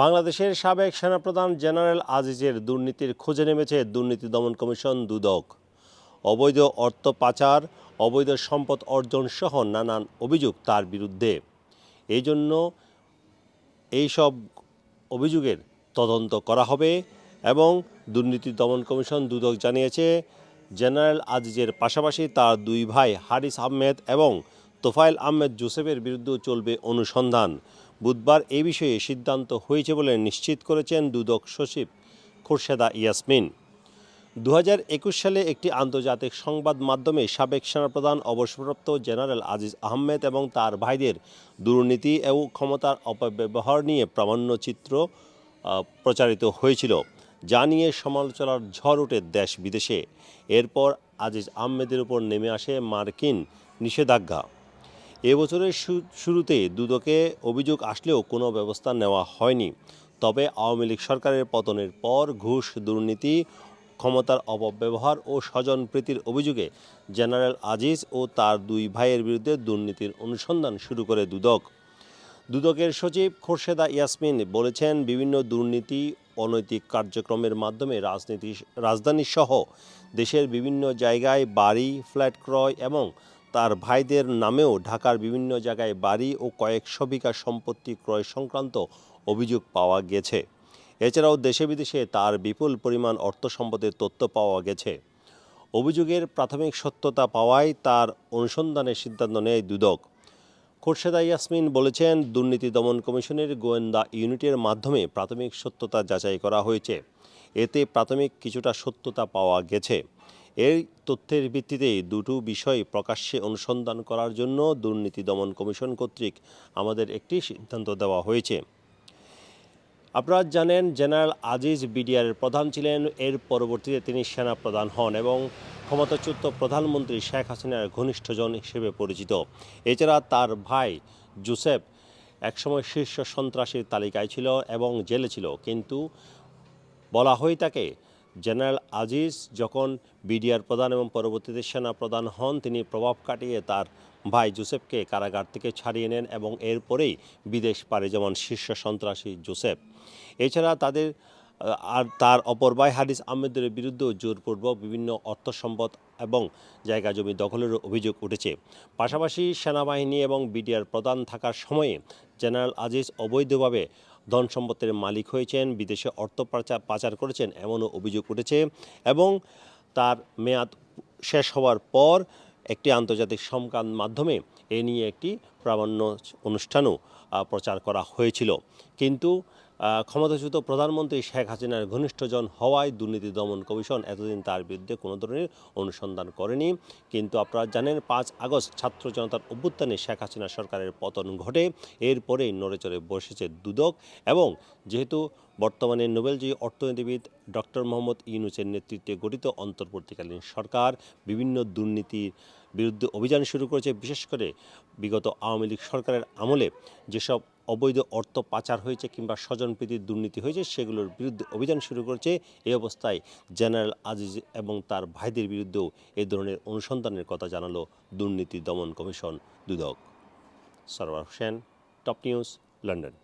বাংলাদেশের সাবেক সেনাপ্রধান জেনারেল আজিজের দুর্নীতির খোঁজে নেমেছে দুর্নীতি দমন কমিশন দুদক। অবৈধ অর্থ পাচার, অবৈধ সম্পদ অর্জন সহ নানান অভিযোগ তার বিরুদ্ধে। এই জন্য এইসব অভিযোগের তদন্ত করা হবে এবং দুর্নীতি দমন কমিশন দুদক জানিয়েছে, জেনারেল আজিজের পাশাপাশি তার দুই ভাই হারিস আহমেদ এবং তোফায়েল আহমেদ জোসেফের বিরুদ্ধেও চলবে অনুসন্ধান। বুধবার এ বিষয়ে সিদ্ধান্ত হয়েছে বলে নিশ্চিত করেছেন দুদক সচিব খোরশেদা ইয়াসমিন। দু একুশ সালে একটি আন্তর্জাতিক সংবাদ মাধ্যমে সাবেক সেনাপ্রধান অবসরপ্রাপ্ত জেনারেল আজিজ আহমেদ এবং তার ভাইদের দুর্নীতি এবং ক্ষমতার অপব্যবহার নিয়ে প্রামাণ্যচিত্র আহ, প্রচারিত হয়েছিল। যা নিয়ে সমালোচনার ঝড় ওঠে দেশ বিদেশে। এরপর আজিজ আহমেদের উপর নেমে আসে মার্কিন নিষেধাজ্ঞা। এবছরের শুরুতে দুদকে অভিযোগ আসলেও কোনো ব্যবস্থা নেওয়া হয়নি। তবে আওয়ামী লীগ সরকারের পতনের পর ঘুষ, দুর্নীতি, ক্ষমতার অপব্যবহার ও স্বজনপ্রীতির অভিযোগে জেনারেল আজিজ ও তার দুই ভাইয়ের বিরুদ্ধে দুর্নীতির অনুসন্ধান শুরু করে দুদক। দুদকের সচিব খোরশেদা ইয়াসমিন বলেছেন, বিভিন্ন দুর্নীতি, অনৈতিক কার্যক্রমের মাধ্যমে রাজনীতি, রাজধানীসহ দেশের বিভিন্ন জায়গায় বাড়ি, ফ্ল্যাট ক্রয় এবং তার ভাইদের নামেও ঢাকার বিভিন্ন জায়গায় বাড়ি ও কয়েকশো বিঘা সম্পত্তি ক্রয় সংক্রান্ত অভিযোগ পাওয়া গেছে। এছাড়াও দেশে বিদেশে তার বিপুল পরিমাণ অর্থ সম্পদের তথ্য পাওয়া গেছে। অভিযোগের প্রাথমিক সত্যতা পাওয়ায় তার অনুসন্ধানের সিদ্ধান্ত নেয় দুদক। খোরশেদা ইয়াসমিন বলেছেন, দুর্নীতি দমন কমিশনের গোয়েন্দা ইউনিটের মাধ্যমে প্রাথমিক সত্যতা যাচাই করা হয়েছে। এতে প্রাথমিক কিছুটা সত্যতা পাওয়া গেছে। এই তথ্যের ভিত্তিতে দুটো বিষয় প্রকাশ্যে অনুসন্ধান করার জন্য দুর্নীতি দমন কমিশন কর্তৃক আমাদের একটি সিদ্ধান্ত দেওয়া হয়েছে। আপনারা জানেন, জেনারেল আজিজ বিডিআরের প্রধান ছিলেন, এর পরবর্তীতে তিনি সেনা প্রধান হন এবং ক্ষমতাচ্যুত প্রধানমন্ত্রী শেখ হাসিনার ঘনিষ্ঠজন হিসেবে পরিচিত। এছাড়া তার ভাই জোসেফ একসময় শীর্ষ সন্ত্রাসীর তালিকায় ছিল এবং জেলে ছিল, কিন্তু বলা হয় তাকে জেনারেল আজিজ যখন বিডিআর প্রধান এবং পরবর্তীতে সেনা প্রধান হন, তিনি প্রভাব কাটিয়ে তার ভাই জোসেফকে কারাগার থেকে ছাড়িয়ে নেন এবং এরপরেই বিদেশ পারে যেমন শীর্ষ সন্ত্রাসী জোসেফ। এছাড়া তাদের আর তার অপর ভাই হারিস আহমেদের বিরুদ্ধেও জোরপূর্বক বিভিন্ন অর্থ সম্পদ এবং জায়গা জমি দখলের অভিযোগ উঠেছে। পাশাপাশি সেনাবাহিনী এবং বিডিআর প্রধান থাকার সময়ে জেনারেল আজিজ অবৈধভাবে ধন সম্পত্তির মালিক হয়েছেন, বিদেশে অর্থ পাচার পাচার করেছেন, এমনও অভিযোগ উঠেছে এবং তার মেয়াদ শেষ হওয়ার পর একটি আন্তর্জাতিক সংবাদ মাধ্যমে এ নিয়ে একটি প্রামাণ্য অনুষ্ঠানও প্রচার করা হয়েছিল। কিন্তু ক্ষমতাচ্যুত প্রধানমন্ত্রী শেখ হাসিনার ঘনিষ্ঠজন হওয়ায় দুর্নীতি দমন কমিশন এতদিন তার বিরুদ্ধে কোনো ধরনের অনুসন্ধান করেনি। কিন্তু আপনারা জানেন, পাঁচ আগস্ট ছাত্র জনতার অভ্যুত্থানে শেখ হাসিনা সরকারের পতন ঘটে। এরপরেই নড়েচড়ে বসেছে দুদক এবং যেহেতু বর্তমানে নোবেলজয়ী অর্থনীতিবিদ ডক্টর মোহাম্মদ ইউনুসের নেতৃত্বে গঠিত অন্তর্বর্তীকালীন সরকার বিভিন্ন দুর্নীতির বিরুদ্ধে অভিযান শুরু করেছে। বিশেষ করে বিগত আওয়ামী লীগ সরকারের আমলে যেসব অবৈধ অর্থ পাচার হয়েছে কিংবা স্বজনপ্রীতির দুর্নীতি হয়েছে, সেগুলোর বিরুদ্ধে অভিযান শুরু করেছে এই অবস্থায় জেনারেল আজিজ এবং তার ভাইদের বিরুদ্ধেও এ ধরনের অনুসন্ধানের কথা জানালো দুর্নীতি দমন commission Dudok. Sarwar Hossain, top news, London.